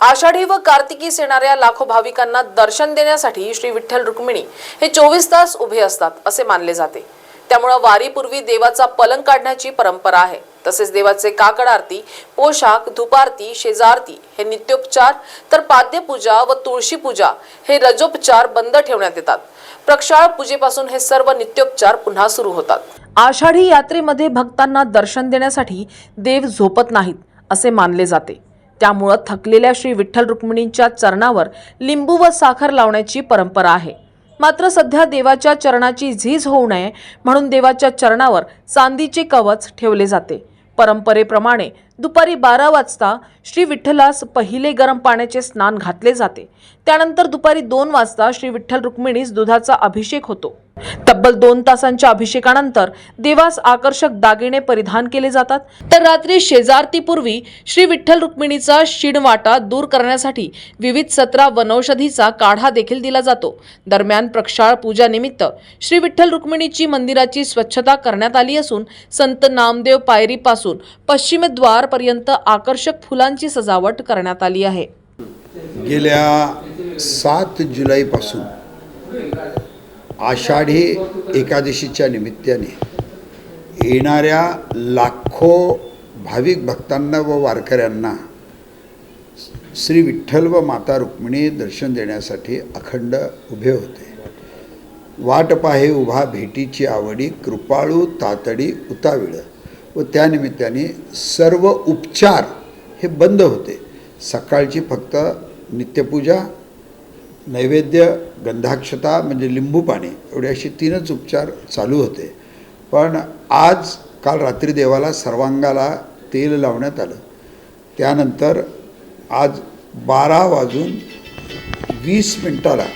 आषाढी व कार्तिकीस येणाऱ्या लाखो भाविकांना दर्शन देण्यासाठी श्री विठ्ठल रुक्मिणी हे चोवीस तास उभे असतात असे मानले जाते. त्यामुळं वारीपूर्वी देवाचा पलंग काढण्याची परंपरा आहे. तसेच देवाचे काकड आरती पोशाख धुपारती शेजारती हे नित्योपचार तर पाद्यपूजा व तुळशी पूजा हे रजोपचार बंद ठेवण्यात येतात. प्रक्षाळ पूजेपासून हे सर्व नित्योपचार पुन्हा सुरू होतात. आषाढी यात्रेमध्ये भक्तांना दर्शन देण्यासाठी देव झोपत नाहीत असे मानले जाते. त्यामुळं थकलेल्या श्री विठ्ठल रुक्मिणींच्या चरणावर लिंबू व साखर लावण्याची परंपरा आहे. मात्र सध्या देवाच्या चरणाची झीज होऊ नये म्हणून देवाच्या चरणावर चांदीचे कवच ठेवले जाते. परंपरेप्रमाणे दुपारी बारा वाजता श्री विठ्ठलास पहिले गरम पाण्याचे स्नान घातले जाते. त्यानंतर दुपारी दोन वाजता श्री विठ्ठल रुक्मिणीस दुधाचा अभिषेक होतो. तब्बल दोन तासांच्या अभिषेकानंतर देवास आकर्षक दागिने परिधान केले जातात. तर रात्री शेजारतीपूर्वी श्री विठ्ठल रुक्मिणीचा शिडवाटा दूर करण्यासाठी विविध सतरा वनौषधीचा काढा देखील दिला जातो. दरम्यान प्रक्षाळ पूजानिमित्त श्री विठ्ठल रुक्मिणीची मंदिराची स्वच्छता करण्यात आली असून संत नामदेव पायरीपासून पश्चिमद्वारपर्यंत आकर्षक फुलांची सजावट करण्यात आली आहे. गेल्या सात जुलैपासून आषाढी एकादशीच्या निमित्ताने येणाऱ्या लाखो भाविक भक्तांना व वारकऱ्यांना श्री विठ्ठल व माता रुक्मिणी दर्शन देण्यासाठी अखंड उभे होते. वाट पाहे उभा भेटीची आवडी कृपाळू तातडी उताविळ व त्यानिमित्ताने सर्व उपचार हे बंद होते. सकाळची फक्त नित्यपूजा नैवेद्य गंधाक्षता म्हणजे लिंबू पाणी एवढे असे तीनच उपचार चालू होते. पण आज काल रात्री देवाला सर्वांगाला तेल लावण्यात आलं. त्यानंतर आज बारा वाजून वीस मिनटाला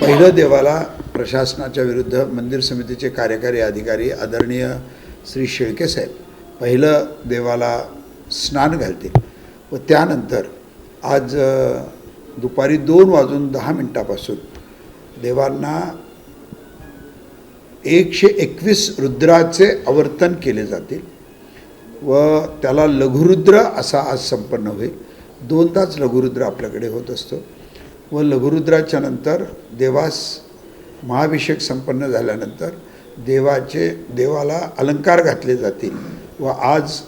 पहिलं देवाला प्रशासनाच्या विरुद्ध मंदिर समितीचे कार्यकारी अधिकारी आदरणीय श्री शेळके साहेब पहिलं देवाला स्नान घालतील व त्यानंतर आज दुपारी दोन वाजून दहा मिनटापासून देवांना एकशे एकवीस रुद्राचे आवर्तन केले जातील व त्याला लघुरुद्र असा आज संपन्न होईल. दोनदाच लघुरुद्र आपल्याकडे होत असतो. व लघुरुद्राच्या नंतर देवास महाभिषेक संपन्न झाल्यानंतर देवाचे देवाला अलंकार घातले जातील. व आज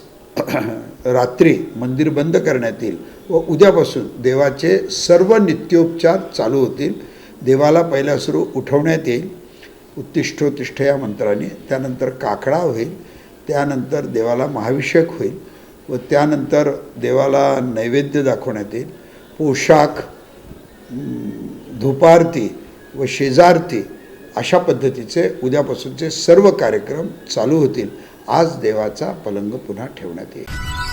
रात्री मंदिर बंद करण्यात येईल व उद्यापासून देवाचे सर्व नित्योपचार चालू होतील. देवाला पहिल्या सुरू उठवण्यात येईल. उत्तिष्ठोत्तिष्ठ या मंत्राने. त्यानंतर काकडा होईल. त्यानंतर देवाला महाभिषेक होईल व त्यानंतर देवाला नैवेद्य दाखवण्यात येईल. पोशाख धुपारती व शेजारती अशा पद्धतीचे उद्यापासूनचे सर्व कार्यक्रम चालू होतील. आज देवाचा पलंग पुन्हा ठेवण्यात येईल.